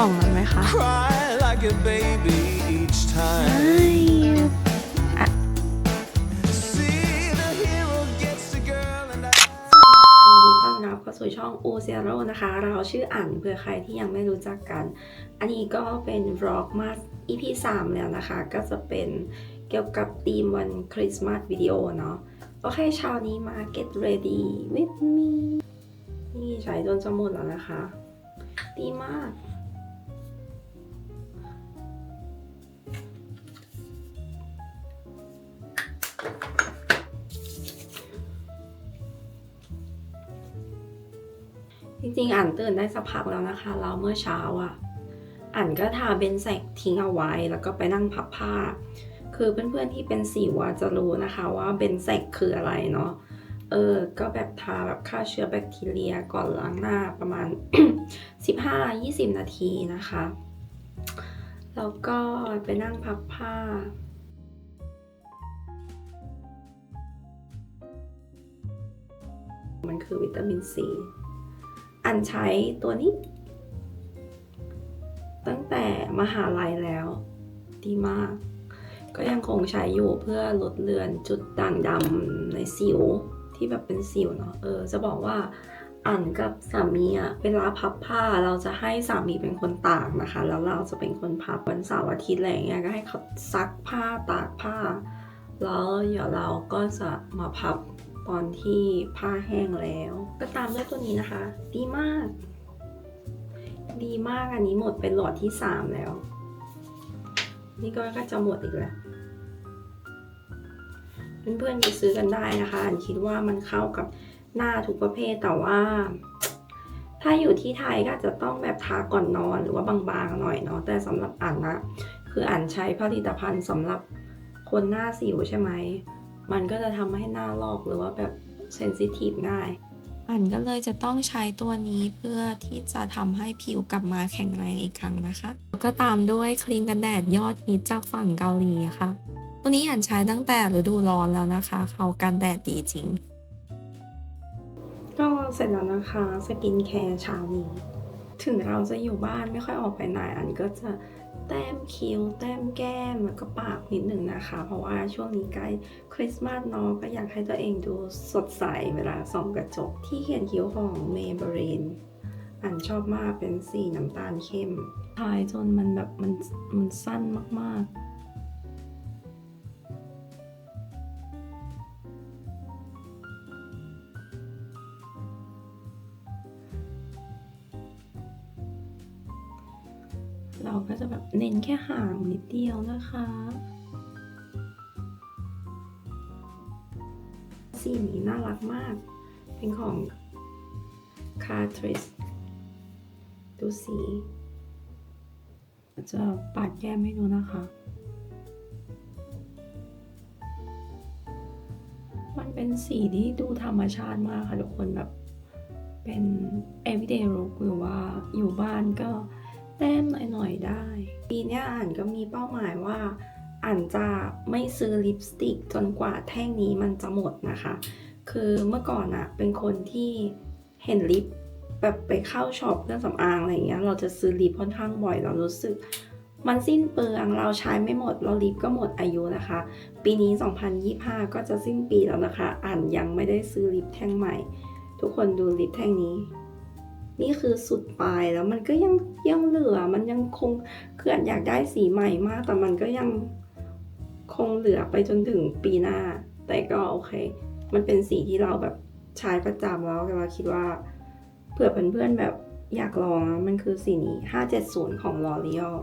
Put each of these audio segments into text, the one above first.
กล่องมันไหมคะ Cry like a baby each ใช่ time. อะ See the hero gets the girl and I. ยินดีต้อนรับเข้าสู่ช่อง u z e r o นะคะ เราชื่ออ่านเผื่อใครที่ยังไม่รู้จักกัน อันนี้ก็เป็นวล็อกมา EP 3 แล้วนะคะ ก็จะเป็นเกี่ยวกับธีมวันคริสต์มาสวิดีโอเนาะ โอเคเช้านี้มา get ready with me นี่ใช้จนจะหมดแล้วนะคะ ดีมาก จริงๆอ่านตื่นได้สักพักแล้วนะคะแล้วเมื่อเช้าอะอ่านก็ทาเบนแซกทิ้งเอาไว้ แล้วก็ไปนั่งพับผ้า คือเพื่อนๆที่เป็นสิวะจะรู้นะคะว่าเบนแซกคืออะไรเนาะเออ ก็แบบทาแบบฆ่าเชื้อแบคทีเรียก่อนล้างหน้าประมาณ 15-20 นาทีนะคะ แล้วก็ไปนั่งพับผ้ามันคือวิตามินซี อันใช้ตัวนี้ ตั้งแต่มหาลัยแล้ว ดีมาก ก็ยังคงใช้อยู่เพื่อลดเลือนจุดด่างดำในสิวที่แบบเป็นสิวเนาะเออ จะบอกว่าอันกับสามีอะเวลาพับผ้าเราจะให้สามีเป็นคนตากนะคะ แล้วเราจะเป็นคนพับวันเสาร์อาทิตย์อะไรเงี้ยก็ให้เขาซักผ้าตากผ้า แล้วเดี๋ยวเราก็จะมาพับ ตอนที่ผ้าแห้งแล้ว ก็ตามด้วยตัวนี้นะคะ ดีมาก ดีมากอันนี้หมดเป็นหลอดที่สามแล้ว นี่ก็ก็จะหมดอีกแล้วเพื่อนๆไปซื้อกันได้นะคะอันคิดว่ามันเข้ากับหน้าทุกประเภทแต่ว่า ถ้าอยู่ที่ไทยก็จะต้องแบบทาก่อนนอนหรือว่าบางๆหน่อยเนาะแต่สำหรับอ่านนะคืออ่านใช้ผลิตภัณฑ์สำหรับคนหน้าสิวใช่ไหม มันก็จะทำให้หน้าลอกหรือว่าแบบเซนซิทีฟง่ายอันก็เลยจะต้องใช้ตัวนี้เพื่อที่จะทำให้ผิวกลับมาแข็งแรงอีกครั้งนะคะแล้วก็ตามด้วยครีมกันแดดยอดฮิตจากฝั่งเกาหลีค่ะ ตัวนี้อันใช้ตั้งแต่ฤดูร้อนแล้วนะคะ เขากันแดดดีจริง ก็เสร็จแล้วนะคะสกินแคร์เช้านี้ ถึงเราจะอยู่บ้านไม่ค่อยออกไปไหนอันก็จะ แต้มคิ้ว แต้มแก้มแล้วก็ปากนิดหนึ่งนะคะ เพราะว่าช่วงนี้ใกล้คริสต์มาสเนาะก็อยากให้ตัวเองดูสดใสเวลาส่องกระจก ที่เขียนคิ้วของเมเบรนอันชอบมากเป็นสีน้ำตาลเข้มทายจนมันแบบมันมันสั้นมากๆ เราก็จะแบบเน้นแค่ห่างนิดเดียวนะคะ สีนี้น่ารักมาก เป็นของ c a t r i s ดูสีจะปาดแก้มให้ดูนะคะ มันเป็นสีที่ดูธรรมชาติมากค่ะทุกคนแบบเป็น everyday look หรือว่าอยู่บ้านก็ แต้มหน่อยๆได้ ปีนี้อ่านก็มีเป้าหมายว่าอ่านจะไม่ซื้อลิปสติกจนกว่าแท่งนี้มันจะหมดนะคะ คือเมื่อก่อนอะเป็นคนที่เห็นลิปแบบไปเข้าช็อปเครื่องสำอางอะไรเงี้ยเราจะซื้อลิปค่อนข้างบ่อยเรารู้สึก มันสิ้นเปลืองเราใช้ไม่หมดเราลิปก็หมดอายุนะคะ ปีนี้ 2025 ก็จะสิ้นปีแล้วนะคะ อ่านยังไม่ได้ซื้อลิปแท่งใหม่ ทุกคนดูลิปแท่งนี้ นี่คือสุดปลายแล้วมันก็ยังยังเหลือมันยังคงคืออันอยากได้สีใหม่มาก แต่มันก็ยังคงเหลือไปจนถึงปีหน้า แต่ก็โอเค มันเป็นสีที่เราแบบใช้ประจำแล้วแต่เราคิดว่าเผื่อเพื่อนๆแบบอยากลองมันคือสีนี้ 570 ของ L'Oreal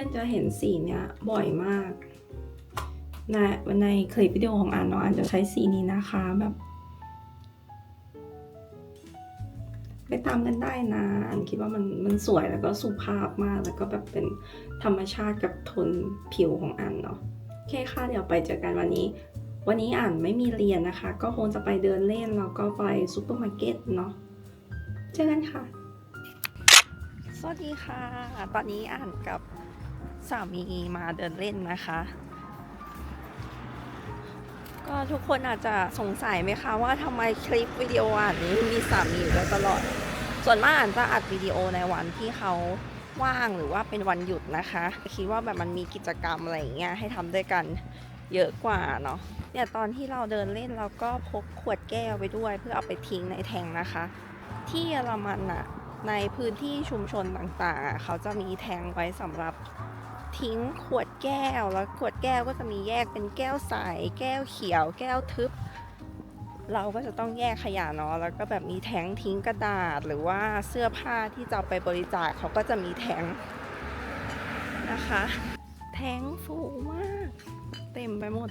พื่อนๆจะเห็นสีเนี้ยบ่อยมากในในคลิปวิดีโอของอันเนาะอันจะใช้สีนี้นะคะแบบไปตามกันได้นะอันคิดว่ามันมันสวยแล้วก็สุภาพมากแล้วก็แบบเป็นธรรมชาติกับโทนผิวของอันเนาะโอเคค่ะเดี๋ยวไปเจอกันวันนี้ วันนี้อ่านไม่มีเรียนนะคะ ก็คงจะไปเดินเล่นแล้วก็ไปซูเปอร์มาร์เก็ตเนาะเจอกันค่ะ สวัสดีค่ะ ตอนนี้อ่านกับ สามีมาเดินเล่นนะคะ ก็ทุกคนอาจจะสงสัยไหมคะว่าทำไมคลิปวิดีโออ่านนี้มีสามีอยู่ตลอด ส่วนมากอานจะอัดวิดีโอในวันที่เขาว่างหรือว่าเป็นวันหยุดนะคะ คิดว่าแบบมันมีกิจกรรมอะไรอย่างเงี้ยให้ทำด้วยกันเยอะกว่าเนาะเนี่ยตอนที่เราเดินเล่นเราก็พกขวดแก้วไปด้วย เพื่อเอาไปทิ้งในแทงนะคะ ที่เยอรมันอะในพื้นที่ชุมชนต่างๆ เขาจะมีแทงไว้สำหรับ ทิ้งขวดแก้วแล้วขวดแก้วก็จะมีแยกเป็นแก้วใสแก้วเขียว แก้วทึบ เราก็จะต้องแยกขยะเนาะแล้วก็แบบมีแทงทิ้งกระดาษ หรือว่าเสื้อผ้าที่จะไปบริจาคเขาก็จะมีแทงนะคะ แทงฟูงมาก เต็มไปหมด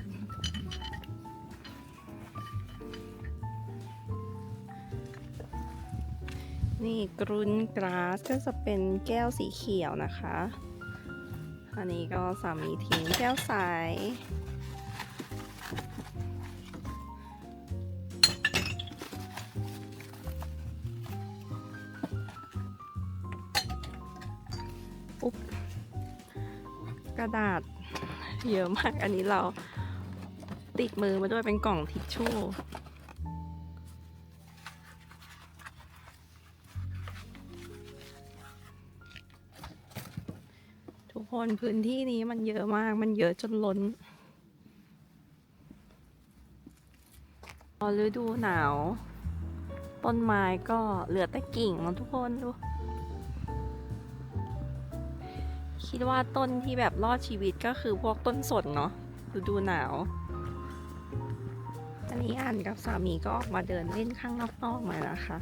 นี่กรุนกราสก็จะเป็นแก้วสีเขียวนะคะ อันนี้ก็สามีทิ้งแก้วใสอุ๊บกระดาษเยอะมาก อันนี้เราติดมือมาด้วยเป็นกล่องทิชชู่ คนพื้นที่นี้มันเยอะมาก มันเยอะจนล้นพอฤดูหนาว ต้นไม้ก็เหลือแต่กิ่งแล้วทุกคนดู คิดว่าต้นที่แบบรอดชีวิตก็คือพวกต้นสนเนาะฤดูหนาวอันนี้อ่านกับสามีก็ออกมาเดินเล่นข้างนอกๆมานะคะ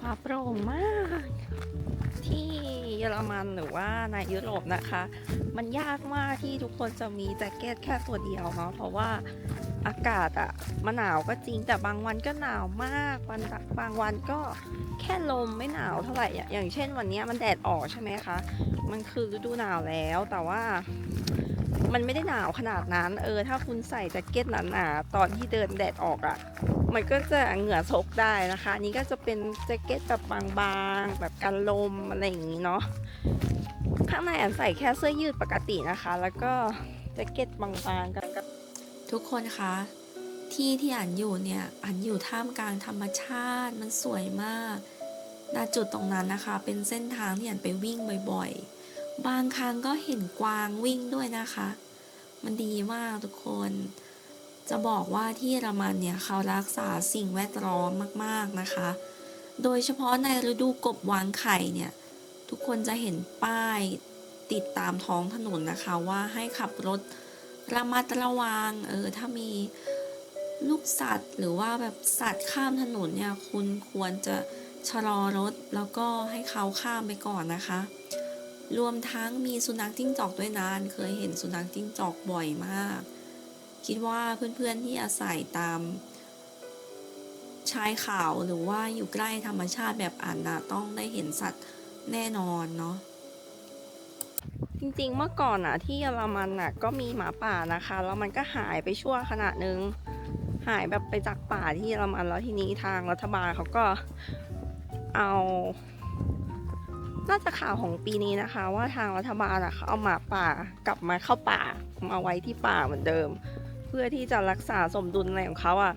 ฟ้าโปร่งมาก ที่เยอรมันหรือว่าในยุโรปนะคะ มันยากมากที่ทุกคนจะมีแจ็คเก็ตแค่ตัวเดียวเนาะเพราะว่าอากาศอะมันหนาวก็จริงแต่บางวันก็หนาวมากวันบางวันก็แค่ลมไม่หนาวเท่าไหร่อย่างเช่นวันนี้มันแดดออกใช่ไหมคะมันคือฤดูหนาวแล้วแต่ว่ามันไม่ได้หนาวขนาดนั้น เออ ถ้าคุณใส่แจ็คเก็ตหนาๆตอนที่เดินแดดออกอะ มันก็จะเหงื่อซกได้นะคะนนี้ก็จะเป็นแจ็คเก็ตแบบบางๆ แบบกันลมอะไรอย่างนี้เนาะข้างในอันใส่แค่เสื้อยืดปกตินะคะ แล้วก็แจ็คเก็ตบางๆกันทุกคนคะที่ที่อันอยู่เนี่ยอันอยู่ท่ามกลางธรรมชาติมันสวยมากณจุดตรงนั้นนะคะ เป็นเส้นทางที่อันไปวิ่งบ่อยๆ บางครั้งก็เห็นกวางวิ่งด้วยนะคะ มันดีมากทุกคน จะบอกว่าที่เยอรมันเนี่ยเขารักษาสิ่งแวดล้อมมากๆนะคะ โดยเฉพาะในฤดูกบวางไข่เนี่ยทุกคนจะเห็นป้ายติดตามท้องถนนนะคะว่าให้ขับรถระมัดระวังเออถ้ามีลูกสัตว์ หรือว่าแบบสัตว์ข้ามถนนเนี่ยคุณควรจะชะลอรถแล้วก็ให้เขาข้ามไปก่อนนะคะ รวมทั้งมีสุนัขจิ้งจอกด้วยนะเคยเห็นสุนัขจิ้งจอกบ่อยมาก คิดว่าเพื่อนๆที่อาศัยตาม ชายเขาหรือว่าอยู่ใกล้ธรรมชาติแบบอ่านนะต้องได้เห็นสัตว์แน่นอนเนาะจริงๆ เมื่อก่อนอะที่เยอรมันอะก็มีหมาป่านะคะ แล้วมันก็หายไปชั่วขณะหนึ่งหายแบบไปจากป่าที่เยอรมันแล้วทีนี้ทางรัฐบาลเขาก็เอาน่าจะข่าวของปีนี้นะคะ ว่าทางรัฐบาลอะเขาเอาหมาป่ากลับมาเข้าป่ามาไว้ที่ป่าเหมือนเดิม เพื่อที่จะรักษาสมดุลอะไรของเขาอะ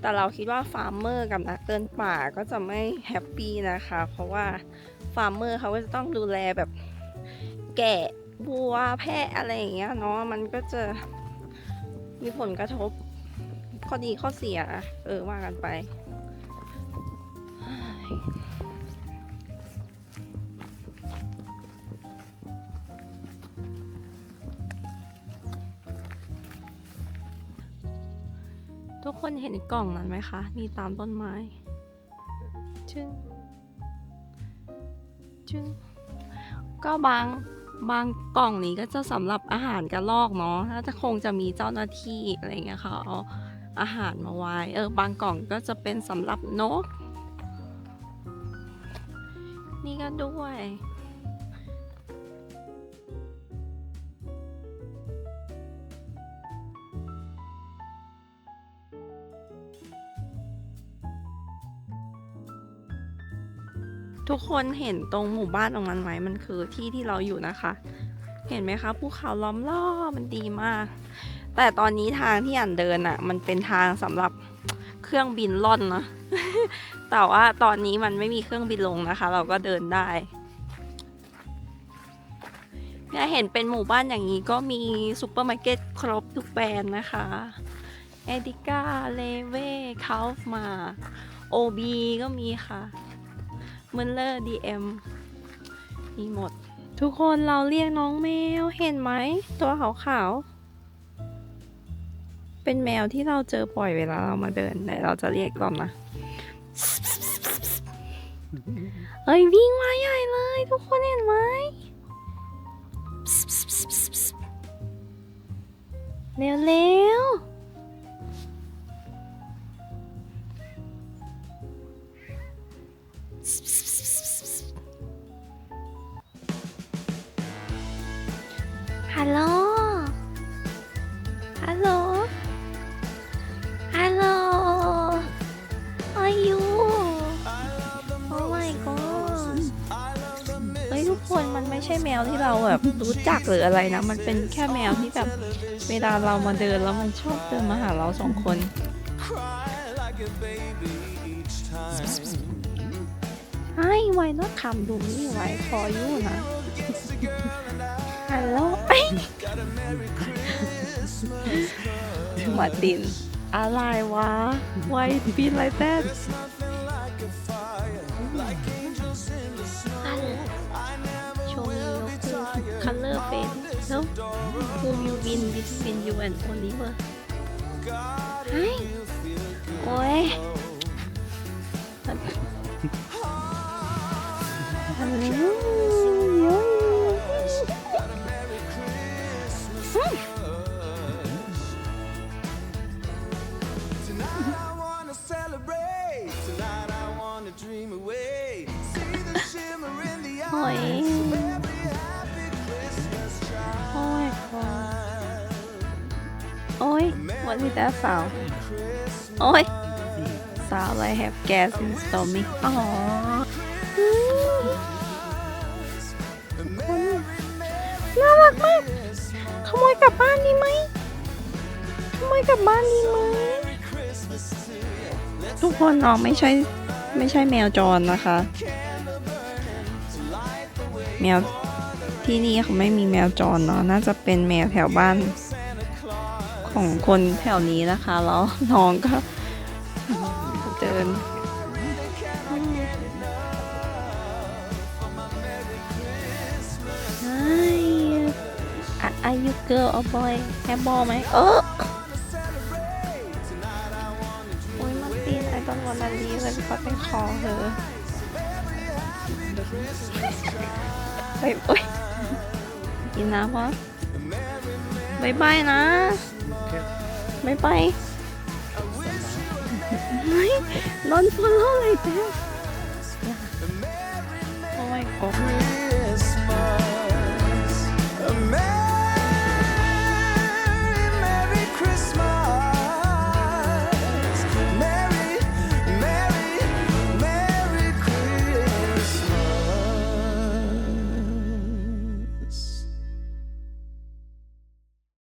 แต่เราคิดว่าฟาร์มเมอร์กับนักเดินป่าก็จะไม่แฮปปี้นะคะ เพราะว่าฟาร์มเมอร์เขาก็จะต้องดูแลแบบแกะบัวแพะอะไรอย่างเงี้ยเนาะมันก็จะมีผลกระทบข้อดีข้อเสีย เออว่ากันไป ห็นกล่องนั้นไหมคะ มีตามต้นไม้ ชึ้งชึ้งก็บางบางกล่องนี้ก็จะสำหรับอาหารกระรอกเนาะน่าจะคงจะมีเจ้าหน้าที่อะไรเงี้ยค่ะเอาอาหารมาไว้ เออบางกล่องก็จะเป็นสำหรับนก นี่ก็ด้วย ทุกคนเห็นตรงหมู่บ้านตรงนั้นไหมมันคือที่ที่เราอยู่นะคะ เห็นไหมคะภูเขาล้อมรอบมันดีมาก แต่ตอนนี้ทางที่อ่านเดินอะ่ะ มันเป็นทางสำหรับเครื่องบินล่อนนะแต่ว่าตอนนี้มันไม่มีเครื่องบินลงนะคะ เราก็เดินได้เนี่ยเห็นเป็นหมู่บ้านอย่างนี้ก็มีซูเปอร์มาร์เก็ตครบทุกแบรนด์นะคะเอดิก้าเลเว่คาฟมาโอบีก็มีค่ะ มุลเลอร์ดีเอ็มมีหมด ทุกคนเราเรียกน้องแมวเห็นไหม ตัวขาวๆ เป็นแมวที่เราเจอบ่อยเวลาเรามาเดินไหนเราจะเรียกก่อนนะเฮ้ยวิ่งมาใหญ่เลย ทุกคนเห็นไหมเร็วเร็ว แมวที่เราแบบรู้จักหรืออะไรนะ มันเป็นแค่แมวที่แบบเวลาเรามาเดินแล้วมันชอบเดินมาหาเราสองคน Cry like a baby each time. ไอ้ไวนัดคำดูนี่ไว้พออยู่นะ Gets the girl and I ฮัลโหลไอ้ got a Merry Christmas. มาติน อะไรวะ Why be like that face แล้ว whom you win between you and Oliver God, ไอ้โอ้ยฮัลโหล what is that sound โอ้ย sound like have gas in stomach อ๋อน่ารักมาก ขโมยกลับบ้านดีไหม ขโมยกลับบ้านดีไหม ทุกคนน้องไม่ใช่ ไม่ใช่แมวจรนะคะ แมวที่นี่เขาไม่มีแมวจรเนาะ น่าจะเป็นแมวแถวบ้าน ของคนแถวนี้นะคะ แล้วน้องก็เดินไออะอายุเกิร์ลเอาบอยแฮมบอลไหมเออโอ้ยมาตีนไอตอนวันนั้นลีเลยก็เป็นคอเธอเฮ้ยโอ้ยกินน้ำปะบายบายนะ ไม่ไปไม่นอนฟอลโล่เลยเต้โอ้ยกบ